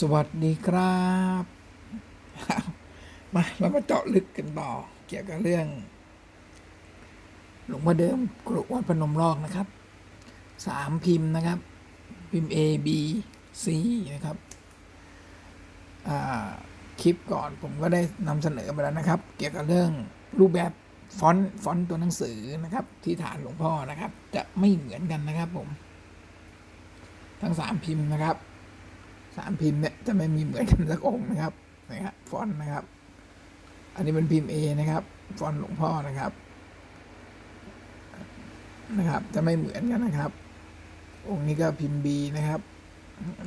สวัสดีครับ มาเรามาเจาะลึกกันต่อ เกี่ยวกับเรื่อง หลวงพ่อเดิมกรุวัดพนมรอกนะครับสามพิมพ์นะครับ พิมพ์ A B C นะครับคลิปก่อนผมก็ได้นำเสนอไปแล้วนะครับ เกี่ยวกับเรื่องรูปแบบฟอนต์ฟอนต์ตัวหนังสือนะครับ ที่ฐานหลวงพ่อนะครับ จะไม่เหมือนกันนะครับผม ทั้งสามพิมพ์นะครับ สามพิมพ์เนี่ยจะไม่มีเหมือนกันสักองค์นะครับนะครับฟอนต์นะครับ อันนี้เป็นพิมพ์ A นะครับ ฟอนต์หลวงพ่อนะครับ นะครับ จะไม่เหมือนกันนะครับ องค์นี้ก็พิมพ์ B นะครับ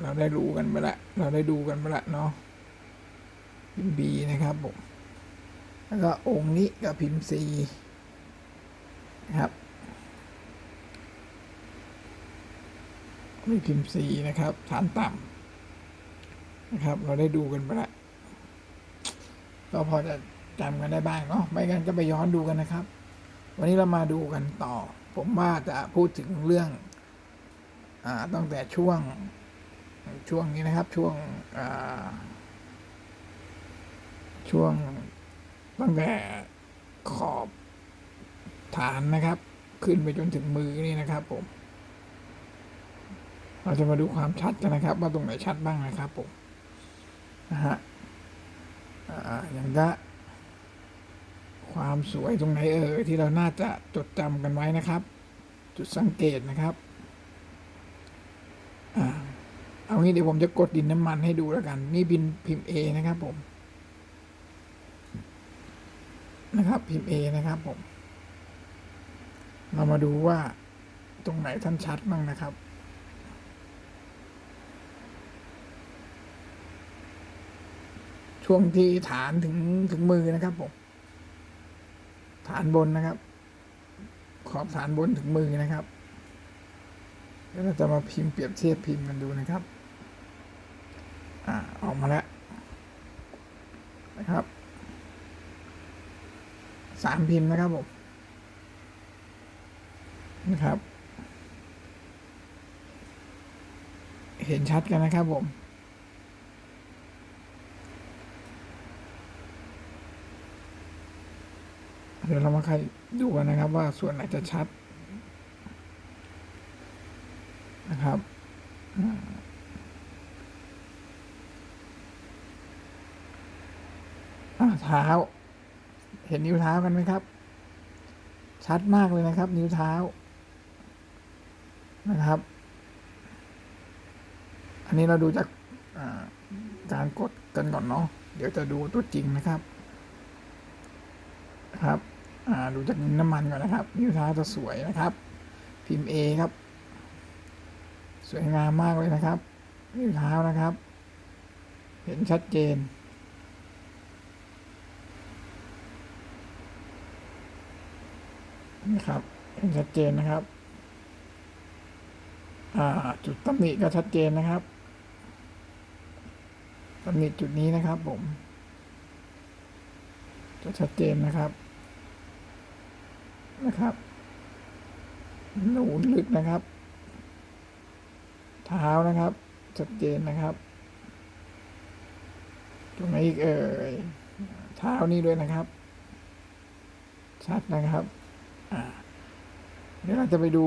เราได้รู้กันไปละ เราได้ดูกันไปละเนาะพิมพ์ B นะครับผมแล้วก็องค์นี้ก็พิมพ์ C นะครับนี่พิมพ์ C นะครับฐานต่ำ นะครับ เราได้ดูกันไปแล้วก็พอจะจำกันได้บ้างเนาะไม่งั้นก็ไปย้อนดูกันนะครับ วันนี้เรามาดูกันต่อ ผมว่าจะพูดถึงเรื่องอ่าตั้งแต่ช่วงช่วงนี้นะครับ ช่วงอ่าช่วงตั้งแต่ขอบฐานนะครับ ขึ้นไปจนถึงมือนี่นะครับ ผม เราจะมาดูความชัดกันนะครับ ว่าตรงไหนชัดบ้างนะครับผม นะฮะอย่างก็ความสวยตรงไหนเอ่ยที่เราน่าจะจดจำกันไว้นะครับ จุดสังเกตนะครับอเอางี้เดี๋ยวผมจะกดดินน้ำมันให้ดูแล้วกัน นี่พิมพ์พิมพ์เอนะครับผมนะครับพิมพ์เอนะครับผม เรามาดูว่าตรงไหนท่านชัดบ้างนะครับ ช่วงที่ฐานถึงถึงมือนะครับผมฐานบนนะครับ ขอบฐานบนถึงมือนะครับแล้วเราจะมาพิมพ์เปรียบเทียบพิมพ์กันดูนะครับ อ่าออกมาแล้วนะครับสามพิมพ์นะครับผมนะครับ เห็นชัดกันนะครับผม เดี๋ยวเรามาใครดูกันนะครับว่าส่วนไหนจะชัดนะครับเท้า เห็นนิ้วเท้ากันไหมครับ ชัดมากเลยนะครับ นิ้วเท้านะครับ อันนี้เราดูจากการกดกันก่อนเนาะเดี๋ยวจะดูตัวจริงนะครับครับ ดูจากน้ำมันก่อนนะครับ นิ้วเท้าจะสวยนะครับ พิมพ์ A ครับ สวยงามมากเลยนะครับ นิ้วเท้านะครับ เห็นชัดเจน นะครับ เห็นชัดเจนนะครับ จุดตำหนิก็ชัดเจนนะครับตำหนิจุดนี้นะครับผมจะชัดเจนนะครับ นะครับ หนูลึกนะครับ เท้านะครับ ชัดเจนนะครับ ตรงนอีกเอ่ยเท้านี่ด้วยนะครับ ชัดนะครับเดี๋ยวเราจะไปดู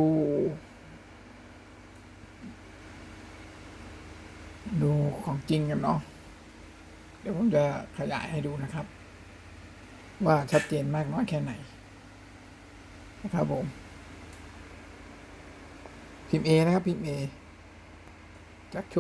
ดูของจริงกันเนาะเดี๋ยวผมจะขยายให้ดูนะครับ ว่าชัดเจนมากน้อยแค่ไหน นะครับผม พิมพ์ A นะครับ พิมพ์ A จากช